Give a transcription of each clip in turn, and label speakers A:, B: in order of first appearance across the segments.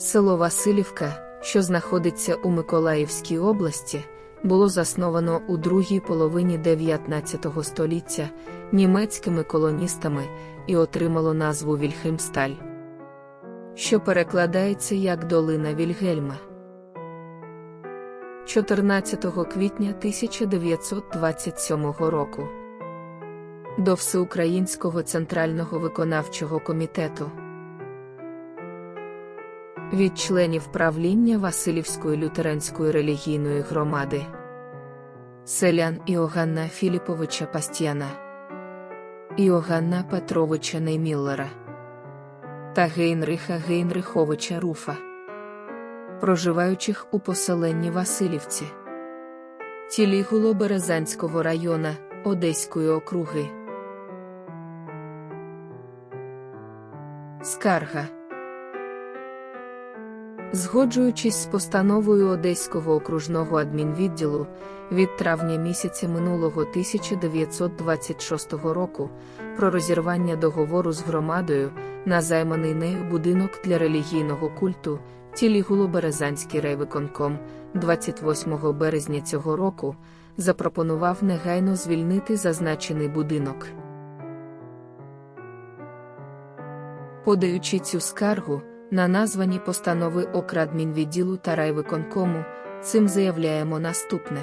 A: Село Василівка, що знаходиться у Миколаївській області, було засновано у другій половині 19 століття німецькими колоністами і отримало назву Вільхельмсталь, що перекладається як Долина Вільгельма. 14 квітня 1927 року до Всеукраїнського центрального виконавчого комітету від членів правління Василівської лютеранської релігійної громади. Селян Іоганна Філіповича Пастяна, Іоганна Петровича Нейміллера та Гейнриха Гейнриховича Руфа, проживаючих у поселенні Василівці, Тілігуло Березанського района Одеської округи. Скарга Згоджуючись з постановою Одеського окружного адмінвідділу від травня місяця минулого 1926 року про розірвання договору з громадою на займаний нею будинок для релігійного культу Тілігуло Березанський райвиконком 28 березня цього року запропонував негайно звільнити зазначений будинок. Подаючи цю скаргу, на названі постанови окрадмінвідділу та райвиконкому, цим заявляємо наступне.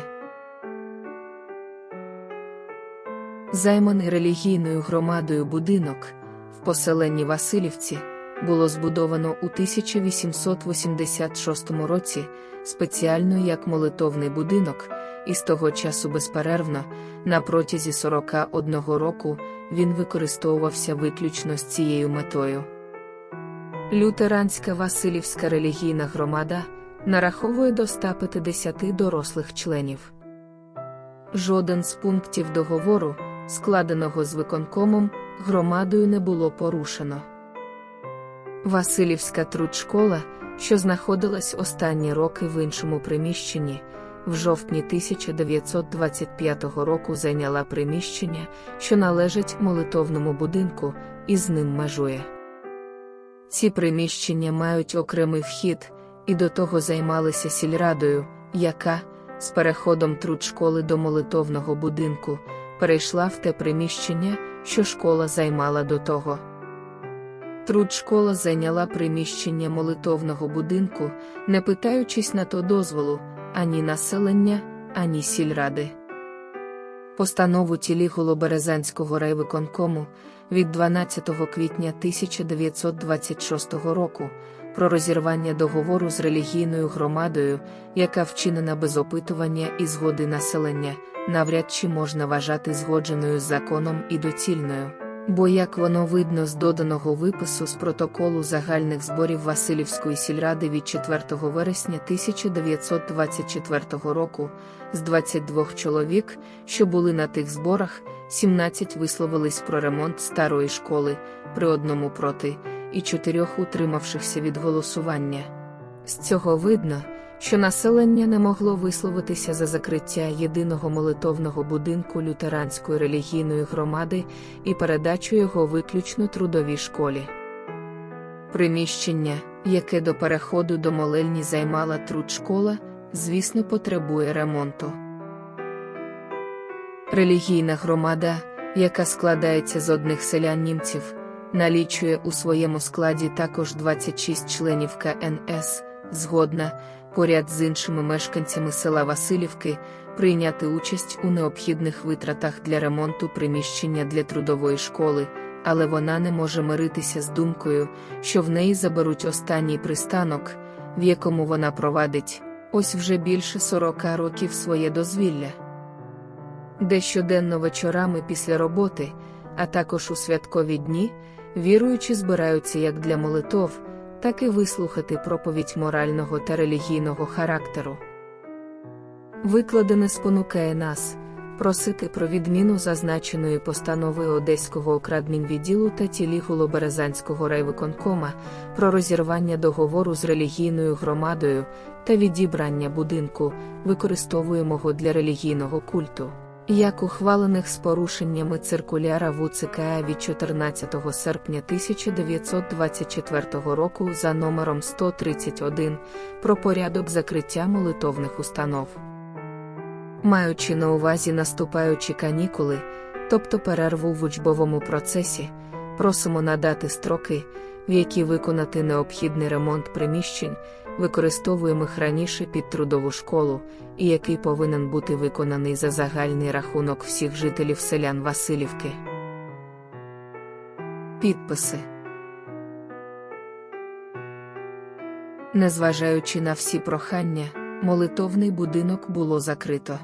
A: Займаний релігійною громадою будинок в поселенні Василівці було збудовано у 1886 році спеціально як молитовний будинок, і з того часу безперервно, на протязі 41 року, він використовувався виключно з цією метою. Лютеранська Василівська релігійна громада нараховує до 150 дорослих членів. Жоден з пунктів договору, складеного з виконкомом, громадою не було порушено. Василівська трудшкола, що знаходилась останні роки в іншому приміщенні, в жовтні 1925 року зайняла приміщення, що належить молитовному будинку, і з ним межує. Ці приміщення мають окремий вхід, і до того займалися сільрадою, яка, з переходом труд школи до молитовного будинку, перейшла в те приміщення, що школа займала до того. Труд школа зайняла приміщення молитовного будинку, не питаючись на то дозволу ані населення, ані сільради. Постанову тілі Голоберезанського райвиконкому від 12 квітня 1926 року про розірвання договору з релігійною громадою, яка вчинена без опитування і згоди населення, навряд чи можна вважати згодженою з законом і доцільною. Бо, як воно видно з доданого випису з протоколу загальних зборів Васильівської сільради від 4 вересня 1924 року, з 22 чоловік, що були на тих зборах, 17 висловились про ремонт старої школи, при одному проти, і чотирьох утримавшихся від голосування. З цього видно, що населення не могло висловитися за закриття єдиного молитовного будинку лютеранської релігійної громади і передачу його виключно трудовій школі. Приміщення, яке до переходу до молельні займала трудшкола, звісно, потребує ремонту. Релігійна громада, яка складається з одних селян німців, налічує у своєму складі також 26 членів КНС, згодна, поряд з іншими мешканцями села Василівки, прийняти участь у необхідних витратах для ремонту приміщення для трудової школи, але вона не може миритися з думкою, що в неї заберуть останній пристанок, в якому вона провадить ось вже більше 40 років своє дозвілля. Де щоденно вечорами після роботи, а також у святкові дні, віруючі збираються як для молитов, так і вислухати проповідь морального та релігійного характеру. Викладене спонукає нас просити про відміну зазначеної постанови Одеського окрадмінвідділу та тілігуло Березанського райвиконкома про розірвання договору з релігійною громадою та відібрання будинку, використовуємого для релігійного культу. Як ухвалених з порушеннями циркуляра ВУЦКА від 14 серпня 1924 року за номером 131 про порядок закриття молитовних установ. Маючи на увазі наступаючі канікули, тобто перерву в учбовому процесі, просимо надати строки, в які виконати необхідний ремонт приміщень, використовуємих раніше під трудову школу, і який повинен бути виконаний за загальний рахунок всіх жителів селян Васильівки. Підписи Незважаючи на всі прохання, молитовний будинок було закрито.